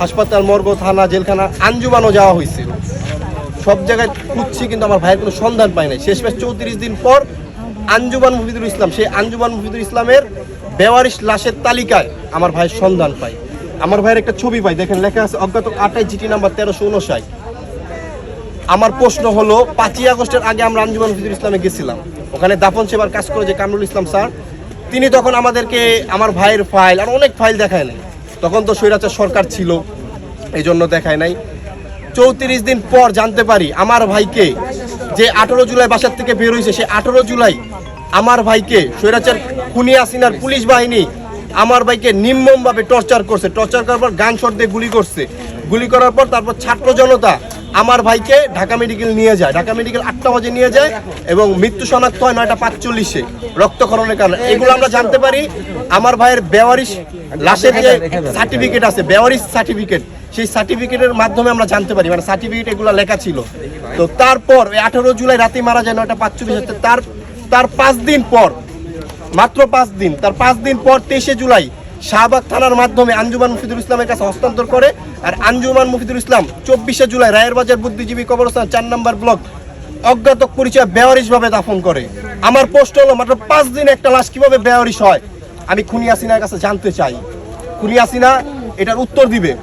হাসপাতাল, মর্গ, থানা, জেলখানা, আঞ্জুমানও যাওয়া হয়েছে সব জায়গায় খুঁজছি, কিন্তু আমার ভাইয়ের কোনো সন্ধান পাই নাই। শেষ শেষমেশ চৌত্রিশ দিন পর আঞ্জুমান মুফিদুল ইসলাম, সেই আঞ্জুমান মুফিদুল ইসলামের বেওয়ারিশ লাশের তালিকায় আমার ভাইয়ের সন্ধান পাই। আমার ভাইয়ের একটা ছবি পাই, দেখেন, লেখা আছে, অজ্ঞাত আটাই জিটি নাম্বার তেরোশো উনষাট। আমার প্রশ্ন হলো, পাঁচই আগস্টের আগে আমরা আঞ্জুমান মুফিদুল ইসলামে গেছিলাম। ওখানে দাফন সেবার কাজ করে যে কামরুল ইসলাম স্যার। তিনি তখন আমাদেরকে, আমার ভাইয়ের ফাইল, আর অনেক ফাইল দেখায় নাই। তখন তো স্বৈরাচার সরকার ছিল এই জন্য দেখায় নাই। চৌত্রিশ দিন পর জানতে পারি, আমার ভাইকে যে আঠেরো জুলাই বাসার থেকে বের হয়েছে সে আঠেরো জুলাই আমার ভাইকে স্বৈরাচার কুনিয়া সিনার পুলিশ বাহিনী আমার ভাইকে নির্মমভাবে টর্চার করছে। টর্চার করার পর গান শট দিয়ে গুলি করছে। গুলি করার পর তারপর ছাত্র জনতা আমার ভাইকে ঢাকা মেডিকেল নিয়ে যায়। ঢাকা মেডিকেল আটটা বাজে নিয়ে যায় এবং মৃত্যু শনাক্ত হয় নয়টা পাঁচচল্লিশে রক্তক্ষরণের কারণে। এগুলো আমরা জানতে পারি। আমার ভাইয়ের বেওয়ারিশ লাশের যে সার্টিফিকেট আছে, বেওয়ারিশ সার্টিফিকেট সেই সার্টিফিকেটের মাধ্যমে আমরা জানতে পারি। মানে সার্টিফিকেট এগুলো লেখা ছিল। তো তারপর আঠেরো জুলাই রাতে মারা যায় নয়টা পাঁচচল্লিশ। তার তার পাঁচ দিন পর, মাত্র পাঁচ দিন, তার পাঁচ দিন পর তেইশে জুলাই শাহবাগ থানার মাধ্যমে আঞ্জুমান মুফিদুল ইসলামের কাছে হস্তান্তর করে আর আঞ্জুমান মুফিদুল ইসলাম চব্বিশে জুলাই রায়ের বাজার বুদ্ধিজীবী কবরস্থান চার নম্বর ব্লক অজ্ঞাত পরিচয় বেওয়ারিশ ভাবে দাফন করে। আমার প্রশ্ন হলো, মাত্র পাঁচ দিন একটা লাশ কীভাবে বেয়ারিশ হয়? আমি খুনিয়াসিনার কাছে জানতে চাই। খুনিয়াসিনা এটার উত্তর দিবে।